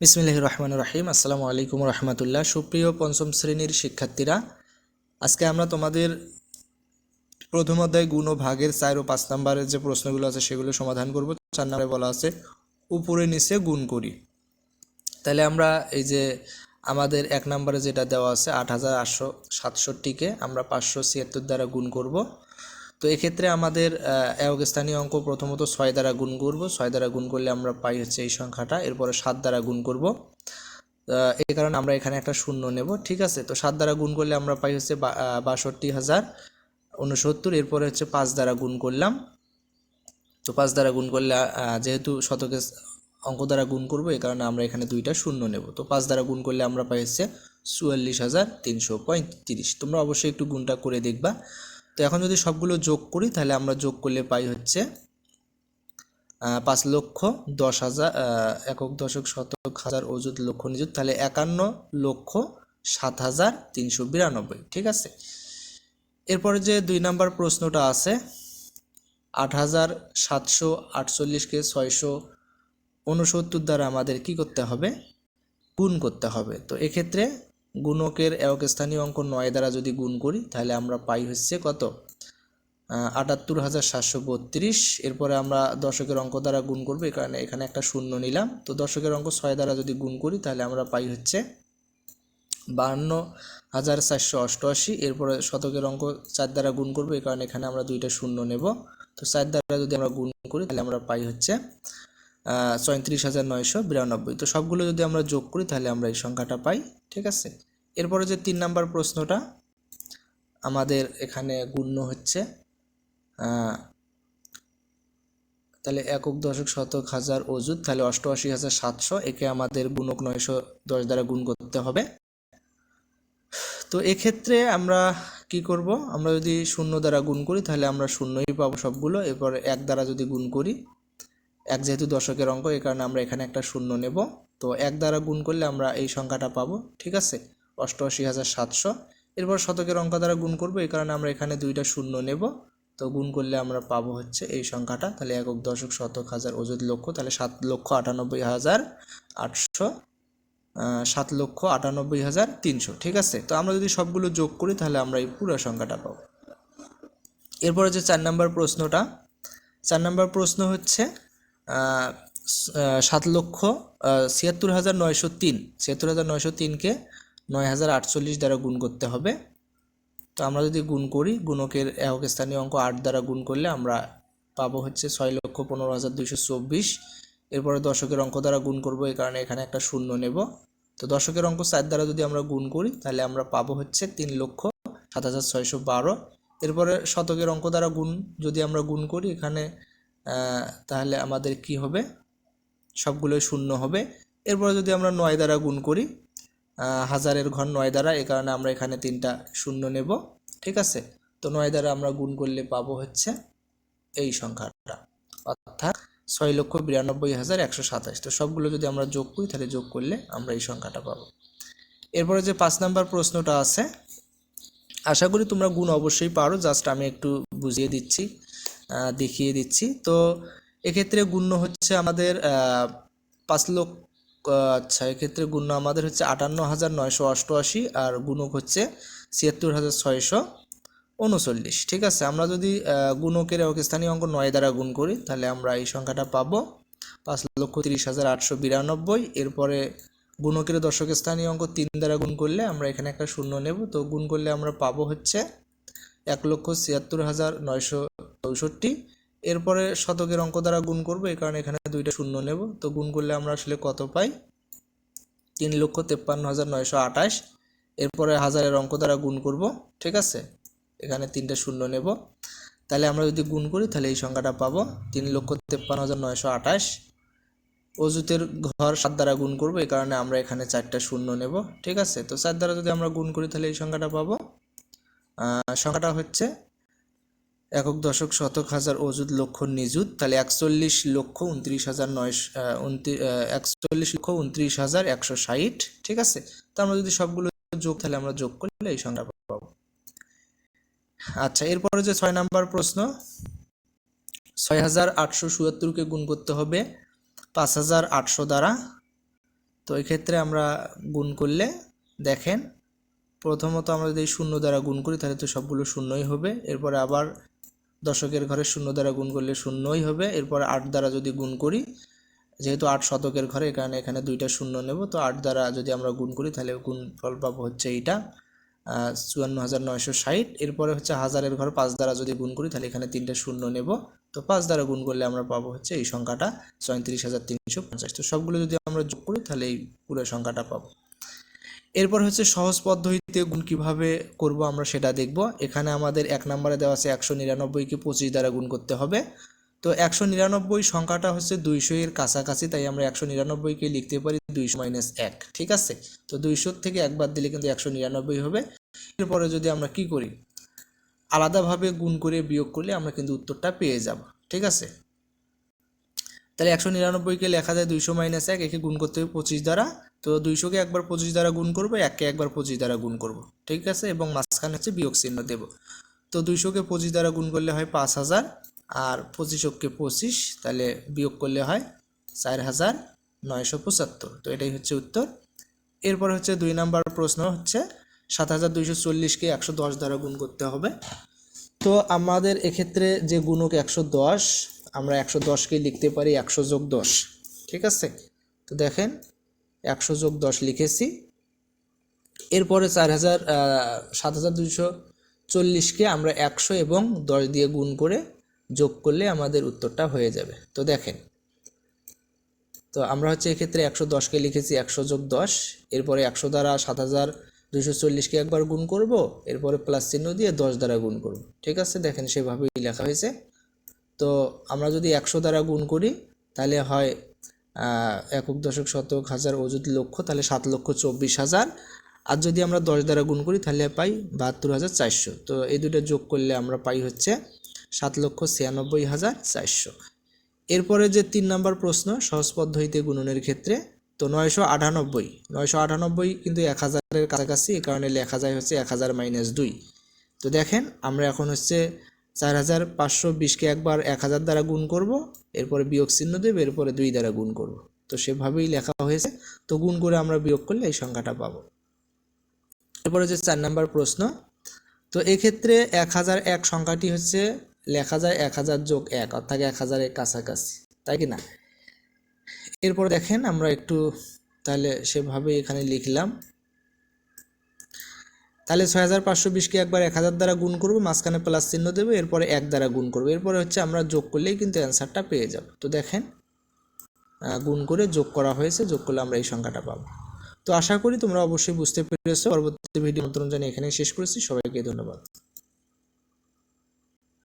বিসমিল্লাহ রহমান রাহিম। আসসালামু আলাইকুম রহমতুল্লাহ। সুপ্রিয় পঞ্চম শ্রেণির শিক্ষার্থীরা, আজকে আমরা তোমাদের প্রথম অধ্যায় গুণ ও ভাগের চার ও পাঁচ নম্বরের যে প্রশ্নগুলো আছে সেগুলো সমাধান করব। চার নম্বরে বলা আছে, উপরে নিচে গুণ করি। তাহলে আমরা এই যে আমাদের এক নম্বরে যেটা দেওয়া আছে, আট হাজার আটশো সাতষট্টিকে আমরা পাঁচশো ছিয়াত্তর দ্বারা গুণ করব। তো এক্ষেত্রে আমাদের স্থানীয় অঙ্ক প্রথমত ছয় দ্বারা গুণ করব। ছয় দ্বারা গুণ করলে আমরা পাই হচ্ছে এই সংখ্যাটা। এরপরে সাত দ্বারা গুণ করব। এই কারণে আমরা এখানে একটা শূন্য নেব, ঠিক আছে? তো সাত দ্বারা গুণ করলে আমরা পাই হচ্ছে বাষট্টি হাজার উনসত্তর এরপরে হচ্ছে পাঁচ দ্বারা গুণ করলাম। তো পাঁচ দ্বারা গুণ করলে যেহেতু শতকে অঙ্ক দ্বারা গুণ করব, এই কারণে আমরা এখানে দুইটা শূন্য নেব। তো পাঁচ দ্বারা গুণ করলে আমরা পাই হচ্ছে চুয়াল্লিশ হাজার তিনশো পঁয়ত্রিশ। তোমরা অবশ্যই একটু গুণটা করে দেখবা। তো এখন যদি সবগুলো যোগ করি, তাহলে আমরা যোগ করলে পাই হচ্ছে পাঁচ লক্ষ দশ হাজার একক দশক শতক হাজার অযুত লক্ষ নিযুত, তাহলে একান্ন লক্ষ সাত হাজার তিনশো বিরানব্বই, ঠিক আছে? এরপরে যে দুই নাম্বার প্রশ্নটা আছে, আট হাজার সাতশো আটচল্লিশকে ছয়শো উনসত্তর দ্বারা আমাদের কি করতে হবে? গুণ করতে হবে। তো এক্ষেত্রে গুণকের একক স্থানীয় অঙ্ক নয় দ্বারা যদি গুণ করি, তাহলে আমরা পাই হচ্ছে কত? আটাত্তর হাজার সাতশো বত্রিশ। এরপরে আমরা দশকের অঙ্ক দ্বারা গুণ করব কারণে এখানে একটা শূন্য নিলাম। তো দশকের অঙ্ক ছয় দ্বারা যদি গুণ করি, তাহলে আমরা পাই হচ্ছে বাহান্ন হাজার চারশো অষ্টআশি। এরপরে শতকের অঙ্ক চার দ্বারা গুণ করব, এই কারণে এখানে আমরা দুইটা শূন্য নেব। তো চার দ্বারা যদি আমরা গুণ করি, তাহলে আমরা পাই হচ্ছে চৌত্রিশ হাজার নয়শো বিরানব্বই। তো সবগুলো যদি আমরা যোগ করি, তাহলে আমরা এই সংখ্যাটা পাই, ঠিক আছে? এরপরে যে তিন নাম্বার প্রশ্নটা, আমাদের এখানে গুণ্য হচ্ছে তাহলে একক দশক শতক হাজার অযুত, তাহলে অষ্টআশি হাজার সাতশো, একে আমাদের গুণক নয়শো দশ দ্বারা গুণ করতে হবে। তো এক্ষেত্রে আমরা কি করব? আমরা যদি শূন্য দ্বারা গুণ করি, তাহলে আমরা শূন্যই পাবো সবগুলো। এরপর এক দ্বারা যদি গুণ করি এক যেহেতু দশকের অঙ্ক, এই কারণে আমরা এখানে একটা শূন্য নেব। তো এক দ্বারা গুণ করলে আমরা এই সংখ্যাটা পাবো, ঠিক আছে? অষ্টআশি হাজার সাতশো। এরপর শতকের অঙ্ক দ্বারা গুণ করব, এই কারণে আমরা এখানে দুইটা শূন্য নেব। তো গুণ করলে আমরা পাবো হচ্ছে এই সংখ্যাটা। তাহলে একক দশক শতক হাজার অযুত লক্ষ তাহলে সাত লক্ষ আটানব্বই হাজার আটশো সাত লক্ষ আটানব্বই হাজার তিনশো, ঠিক আছে? তো আমরা যদি সবগুলো যোগ করি, তাহলে আমরা এই পুরো সংখ্যাটা পাবো। এরপরে যে চার নম্বর প্রশ্নটা। চার নম্বর প্রশ্ন হচ্ছে সাত লক্ষ ছিয়াত্তর হাজার নয়শো তিন। ছিয়াত্তর হাজার নয়শো তিনকে নয় হাজার আটচল্লিশ দ্বারা গুণ করতে হবে। তো আমরা যদি গুণ করি, গুণকের একক স্থানীয় অঙ্ক আট দ্বারা গুণ করলে আমরা পাবো হচ্ছে ছয় লক্ষ পনেরো হাজার দুইশো চব্বিশ। এরপরে দশকের অঙ্ক দ্বারা গুণ করব, এই কারণে এখানে একটা শূন্য নেব। তো দশকের অঙ্ক চার দ্বারা যদি আমরা গুণ করি, তাহলে আমরা পাবো হচ্ছে তিন লক্ষ সাত হাজার ছয়শো বারো। এরপরে শতকের অঙ্ক দ্বারা গুণ, যদি আমরা গুণ করি, এখানে তাহলে আমাদের কি হবে? সবগুলোই শূন্য হবে। এরপরে যদি আমরা নয় দ্বারা গুণ করি হাজারের ঘর নয় দ্বারা এই কারণে আমরা এখানে তিনটা শূন্য নেব। ঠিক আছে? তো নয় দ্বারা আমরা গুণ করলে পাবো হচ্ছে এই সংখ্যাটা। অর্থাৎ ছয় লক্ষ বিরানব্বই হাজার একশো সাতাশ। তো সবগুলো যদি আমরা যোগ করি, তাহলে যোগ করলে আমরা এই সংখ্যাটা পাবো। এরপরে যে পাঁচ নাম্বার প্রশ্নটা আছে, আশা করি তোমরা গুণ অবশ্যই পারো। জাস্ট আমি একটু বুঝিয়ে দিচ্ছি। দেখিয়ে দিচ্ছি। তো এক্ষেত্রে গুণ্য হচ্ছে আমাদের পাঁচ লক্ষ আচ্ছা এক্ষেত্রে গুণ্য আমাদের হচ্ছে আটান্ন হাজার নয়শো অষ্টআশি আর গুণক হচ্ছে ছিয়াত্তর হাজার ছয়শো উনচল্লিশ। ঠিক আছে, আমরা যদি গুণকের স্থানীয় অঙ্ক নয় দ্বারা গুণ করি, তাহলে আমরা এই সংখ্যাটা পাবো পাঁচ লক্ষ তিরিশ হাজার আটশো বিরানব্বই। এরপরে গুণকের দশক স্থানীয় অঙ্ক তিন দ্বারা গুণ করলে আমরা এখানে একটা শূন্য নেব। তো গুণ করলে আমরা পাবো হচ্ছে এক লক্ষ ছিয়াত্তর হাজার নয়শো চৌষট্টি। এরপরে শতকের অঙ্ক দ্বারা গুণ করব, এই কারণে এখানে দুইটা শূন্য নেব। তো গুণ করলে আমরা আসলে কত পাই? তিন লক্ষ তেপ্পান্ন হাজার নয়শো আঠাশ। এরপরে হাজারের অঙ্ক দ্বারা গুণ করব, ঠিক আছে? এখানে তিনটে শূন্য নেব। তাহলে আমরা যদি গুণ করি, তাহলে এই সংখ্যাটা পাবো তিন লক্ষ তেপ্পান্ন হাজার নয়শো আঠাশ। অজুতের ঘর সাত দ্বারা গুণ করব, এই কারণে আমরা এখানে চারটা শূন্য নেব, ঠিক আছে? তো চার দ্বারা যদি আমরা গুণ করি, তাহলে এই সংখ্যাটা পাবো। সংখ্যাটা হচ্ছে একক দশক শতক হাজার অযুত লক্ষ নিযুত, তাহলে একচল্লিশ লক্ষ উনত্রিশ হাজার নয়শো একচল্লিশ লক্ষ উনত্রিশ হাজার একশো ষাট, ঠিক আছে? তো আমরা যদি সবগুলো যোগ, তাহলে আমরা যোগ করলে এই সংখ্যা পাবো। আচ্ছা এরপরে যে ছয় নাম্বার প্রশ্ন, ছয় হাজার আটশো চুয়াত্তরকে গুণ করতে হবে, পাঁচ হাজার আটশো দ্বারা। তো এক্ষেত্রে আমরা গুণ করলে, দেখেন, প্রথমত আমরা যদি শূন্য দ্বারা গুণ করি, তাহলে তো সবগুলো শূন্যই হবে। এরপরে আবার দশকের ঘরে শূন্য দ্বারা গুণ করলে শূন্যই হবে। এরপর আট দ্বারা যদি গুণ করি, যেহেতু আট শতকের ঘরে, এখানে এখানে দুইটা শূন্য নেব, তো আট দ্বারা যদি আমরা গুণ করি, তাহলে গুণ ফল পাবো হচ্ছে এইটা চুয়ান্ন হাজার নয়শো ষাট। এরপরে হচ্ছে হাজারের ঘর, পাঁচ দ্বারা যদি গুণ করি, তাহলে এখানে তিনটা শূন্য নেব। তো পাঁচ দ্বারা গুণ করলে আমরা পাবো হচ্ছে এই সংখ্যাটা, ছয়ত্রিশ হাজার তিনশো পঞ্চাশ। তো সবগুলো যদি আমরা যোগ করি, তাহলে এই পুরো সংখ্যাটা পাবো। এরপর হচ্ছে সহজ পদ্ধতিতে গুণ কীভাবে করব আমরা সেটা দেখব। এখানে আমাদের এক নম্বরে দেওয়া আছে একশো নিরানব্বইকে পঁচিশ দ্বারা গুণ করতে হবে। তো একশো নিরানব্বই সংখ্যাটা হচ্ছে দুইশো এর কাছাকাছি, তাই আমরা একশো নিরানব্বইকে লিখতে পারি দুইশো মাইনাস এক, ঠিক আছে? তো দুইশোর থেকে একবার দিলে কিন্তু একশো নিরানব্বই হবে। এরপরে যদি আমরা কি করি? আলাদাভাবে গুণ করে বিয়োগ করলে আমরা কিন্তু উত্তরটা পেয়ে যাব, ঠিক আছে? তাহলে একশো নিরানব্বইকে লেখা যায় দুইশো মাইনাস এক, একে গুণ করতে হবে পঁচিশ দ্বারা। তো দুইশোকে একবার পঁচিশ দ্বারা গুণ করব, এককে একবার পঁচিশ দ্বারা গুণ করব। ঠিক আছে? এবং মাঝখানে হচ্ছে বিয়োগ চিহ্ন দেব। তো দুইশোকে পঁচিশ দ্বারা গুণ করলে হয় পাঁচ হাজার, আর পঁচিশকে পঁচিশ, তাহলে বিয়োগ করলে হয় চার হাজার নয়শো পঁচাত্তর। তো এটাই হচ্ছে উত্তর। এরপর হচ্ছে দুই নাম্বার প্রশ্ন হচ্ছে, সাত হাজার দুইশো চল্লিশকে একশো দশ দ্বারা গুণ করতে হবে। তো আমাদের এক্ষেত্রে যে গুণক একশো দশ আমরা একশো দশকে লিখতে পারি, একশো যোগ দশ। ঠিক আছে? তো দেখেন, একশো যোগ দশ লিখেছি। এরপরে চার হাজার সাত হাজার দুশো চল্লিশকে আমরা একশো এবং দশ দিয়ে গুণ করে যোগ করলে আমাদের উত্তরটা হয়ে যাবে। তো দেখেন, তো আমরা হচ্ছে এক্ষেত্রে একশো দশকে লিখেছি, একশো যোগ দশ। এরপরে একশো দ্বারা সাত হাজার দুশো চল্লিশকে একবার গুণ করব। এরপরে প্লাস চিহ্ন দিয়ে দশ দ্বারা গুণ করব। ঠিক আছে? দেখেন সেভাবেই লেখা হয়েছে। তো আমরা যদি একশো দ্বারা গুণ করি, তাহলে হয় একক দশক শতক হাজার অযুত লক্ষ, তাহলে সাত লক্ষ চব্বিশ হাজার। আর যদি আমরা দশ দ্বারা গুণ করি, তাহলে পাই বাহাত্তর হাজার চারশো। তো এই দুটো যোগ করলে আমরা পাই হচ্ছে সাত লক্ষ ছিয়ানব্বই হাজার চারশো। এরপরে যে তিন নম্বর প্রশ্ন, সহজ পদ্ধতিতে গুণনের ক্ষেত্রে, তো নয়শো আটানব্বই। নয়শো আটানব্বই কিন্তু এক হাজারের কাছাকাছি, এই কারণে লেখা যায় হচ্ছে এক হাজার মাইনাস দুই। তো দেখেন, আমরা এখন হচ্ছে চার হাজার পাঁচশো বিশকে একবার এক হাজার দ্বারা গুণ করব, এরপরে বিয়োগ চিহ্ন দেবে, এরপরে দুই দ্বারা গুণ করব। তো সেভাবেই লেখা হয়েছে। তো গুণ করে আমরা বিয়োগ করলে এই সংখ্যাটা পাবো। এরপরে হচ্ছে চার নাম্বার প্রশ্ন। তো এক্ষেত্রে এক হাজার এক সংখ্যাটি হচ্ছে লেখা যায় এক হাজার যোগ এক, অর্থাৎ এক হাজারের কাছাকাছি। তাই কি না? এরপর দেখেন, আমরা একটু তাহলে সেভাবে এখানে লিখলাম। তাহলে ছয় হাজার পাঁচশো বিশকে একবার এক হাজার দ্বারা গুণ করব, মাঝখানে প্লাস চিহ্ন দেবো, এরপরে এক দ্বারা গুণ করব। এরপরে হচ্ছে আমরা যোগ করলেই কিন্তু অ্যান্সারটা পেয়ে যাব। তো দেখেন গুণ করে যোগ করা হয়েছে, যোগ করলে আমরা এই সংখ্যাটা পাবো। তো আশা করি তোমরা অবশ্যই বুঝতে পেরেছ। পরবর্তী ভিডিও নতুন জানিয়ে এখানে শেষ করেছি। সবাইকে ধন্যবাদ।